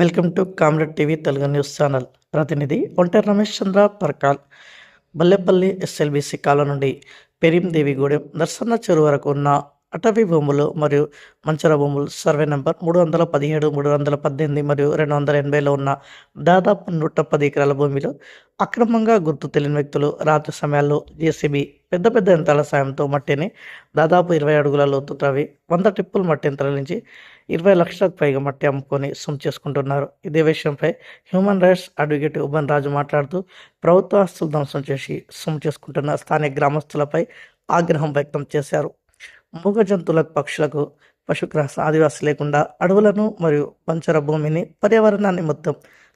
Welcome to comrade TV Telugu news channel. ప్రతినిధి ఒంటరి Ramesh Chandra Parkal. Ballepalli SLBC కాలం నుండి పెరిందేవిగూడెం నర్సన్న చెరువు వరకు ఉన్న అటవీ భూములు మరియు మంచర భూములు. సర్వే నెంబర్ మూడు వందల పదిహేడు మూడు వందల పద్దెనిమిది మరియు రెండు వందల ఎనభైలో ఉన్న దాదాపు నూట పది ఎకరాల భూమిలో అక్రమంగా గుర్తు తెలియని వ్యక్తులు రాత్రి సమయాల్లో జేసీబీ పెద్ద పెద్ద యంత్రాల సాయంతో మట్టిని దాదాపు ఇరవై అడుగుల లోతు త్రవి వంద టిప్పుల మట్టిని తరలించి ఇరవై లక్షలకు పైగా మట్టి అమ్ముకొని సొమ్ము చేసుకుంటున్నారు. ఇదే విషయంపై human rights advocate Uban Raju మాట్లాడుతూ ప్రభుత్వ ఆస్తులు ధ్వంసం చేసి సొమ్ము చేసుకుంటున్న స్థానిక గ్రామస్తులపై ఆగ్రహం వ్యక్తం చేశారు. మూగ జంతువులకు పక్షులకు పశుగ్రాస ఆదివాసి లేకుండా అడవులను మరియు పంచర భూమిని పర్యావరణాన్ని మొత్తం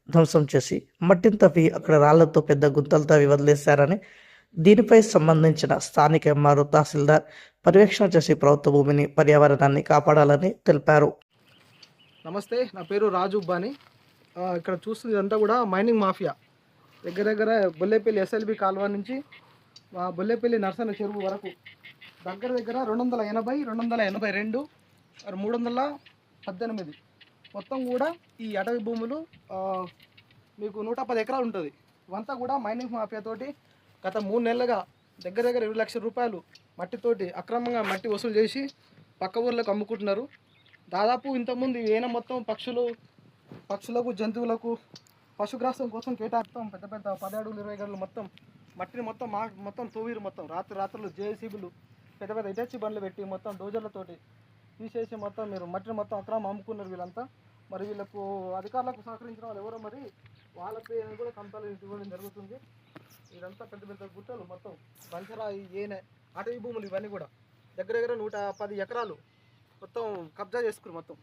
ధ్వంసం చేసి మట్టిని తవ్వి అక్కడ రాళ్ళతో పెద్ద గుంతలు తవ్వి వదిలేశారని దీనిపై సంబంధించిన స్థానిక ఎంఆర్ఓ తహసీల్దార్ పర్యవేక్షణ చేసి ప్రభుత్వ భూమిని పర్యావరణాన్ని కాపాడాలని తెలిపారు. నమస్తే నా పేరు రాజు బాని ఇక్కడ చూస్తుంది ఇదంతా కూడా మైనింగ్ మాఫియా. దగ్గర దగ్గర బొల్లేపల్లి ఎస్ఎల్బి కాలువ నుంచి బొల్లేపల్లి నర్సన చెరువు వరకు దగ్గర దగ్గర రెండు వందల ఎనభై రెండు వందల ఎనభై రెండు మూడు వందల పద్దెనిమిది. మొత్తం కూడా ఈ అటవీ భూములు మీకు నూట పది ఎకరాలు ఉంటుంది. ఇవంతా కూడా మైనింగ్ మాఫియాతోటి గత మూడు నెలలుగా దగ్గర దగ్గర ఇరవై లక్షల రూపాయలు మట్టితోటి అక్రమంగా మట్టి వసూలు చేసి పక్క ఊర్లకు అమ్ముకుంటున్నారు. దాదాపు ఇంతకుముందు ఏన మొత్తం పక్షులు పక్షులకు జంతువులకు పశుగ్రాసం కోసం కేటాయిస్తాం. పెద్ద పెద్ద పది అడుగులు ఇరవై గడులు మొత్తం మట్టిని మొత్తం మా మొత్తం తోవీరు మొత్తం. రాత్రి రాత్రులు జేసీబీలు పెద్ద పెద్ద ఇటచ్చి బండ్లు పెట్టి మొత్తం డోజర్లతోటి తీసేసి మొత్తం మీరు మట్టిని మొత్తం అక్రమం అమ్ముకున్నారు వీళ్ళంతా. మరి వీళ్ళకు అధికారులకు సహకరించిన వాళ్ళు ఎవరో మరి వాళ్ళ పేరు కూడా కంప్లైంట్ ఇవ్వడం జరుగుతుంది. ఇదంతా పెద్ద పెద్ద గుట్టలు మొత్తం బంచరాయి ఏనే అటవీ భూములు ఇవన్నీ కూడా. దగ్గర దగ్గర నూట పది ఎకరాలు మొత్తం కబ్జా చేసుకురు మొత్తం.